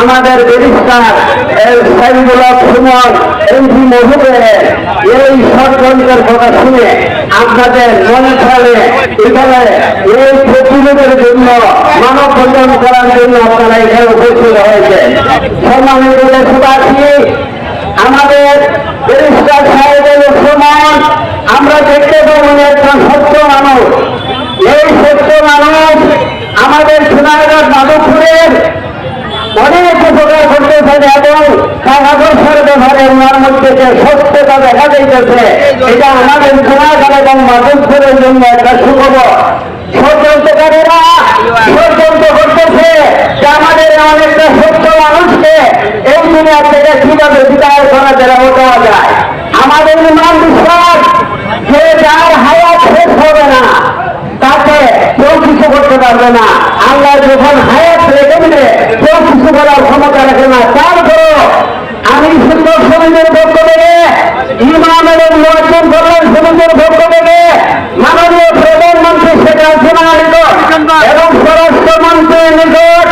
আমাদের এই কথা শুনে আপনাদের মনে এখানে এই প্রতিরোধের জন্য, মানব বন্ধন করার জন্য আপনারা এখানে উপস্থিত হয়েছে সম্মানিত দেশবাসী, আমাদের সমান, আমরা দেখতে পাবো একটা সত্য মানুষ এই সত্য মানুষ আমাদের সোনারগাঁ মাধবপুরের অনেক উপকার করতেছেন এবং টাকা পয়সার মধ্যে যে সত্যতা দেখা যাইতেছে এটা আমাদের সোনারগাঁ এবং মাধবপুরের জন্য একটা সুখবর। ষড়যন্ত্রকারীরা ষড়যন্ত্র করতেছে। যে আমাদের অনেকটা সত্য মানুষকে এই দুনিয়া থেকে কীভাবে বিদায় করা দেওয়া যায়? আমাদের ইমান বিশ্বাস, যে যার শেষ হবে না, তাকে কেউ কিছু করতে পারবে না। আল্লাহ যখন হায়াত রেখে দিলে কেউ কিছু করার ক্ষমতা রাখে না তারপরও আমি সুন্দর সমিতির পক্ষ থেকে ইমাম এবং নির্বাচন সমিতির পক্ষ থেকে মাননীয় প্রধানমন্ত্রী শেখ হাসিনা নিকট এবং স্বরাষ্ট্রমন্ত্রীর নিকট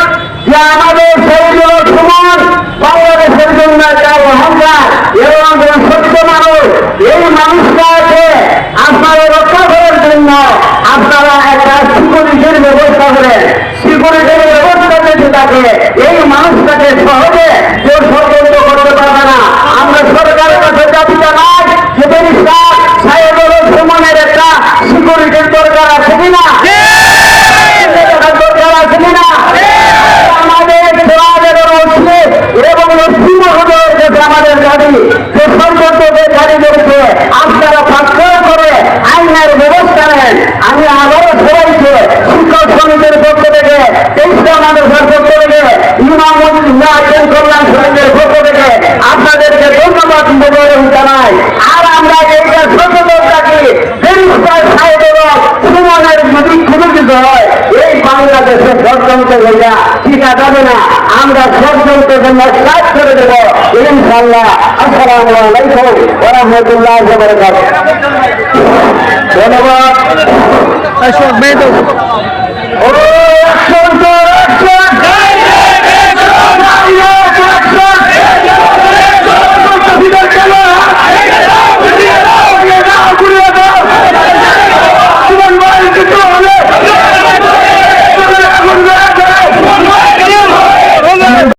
যে আমাদের শরীর সমান বাংলাদেশের জন্য একটা অহংকার এবং সত্য মানুষ, এই মানুষটাকে আপনারা রক্ষা করার জন্য আপনারা একটা সিকিউরিটির ব্যবস্থা করেন সিকিউরিটির ব্যবস্থা যদি থাকে এই মানুষটাকে সহজে কেউ ষড়যন্ত্র করতে পারবে না আমরা সরকারের কাছে দাবি জানাই যে ব্যারিস্টার সাহেবের সুমনের একটা সিকিউরিটির দরকার আছে কিনা দরকার আছে কিনা আমাদের সমাজের উচিত এবং লক্ষ্মী মহোদয়ের কাছে আমাদের দাবি যে সর্বতকারীদেরকে আপনারা পাকড় করে আইনের ব্যবস্থা নেন আমি আবারও সবাইকে শিক্ষক সমিতির পক্ষ থেকে, তেইশটা মানুষের পক্ষ থেকে ইমাম কল্যাণ সমিতির পক্ষ থেকে আপনাদেরকে ধন্যবাদ মোবারক জানাই। আর আমরা এইটা সচেতন থাকি সাহেব এবং সুমনের যদি কোনো কিছু হয়, এই বাংলাদেশে ষড়যন্ত্র হইয়া টিকা যাবে না। আমরা ষড়যন্ত্রের জন্য কাজ করে দেব। ইনশাল্লাহ আসসালামু আলাইকুম ওয়া রাহমাতুল্লাহি ওয়া বারাকাতুহু। ধন্যবাদ।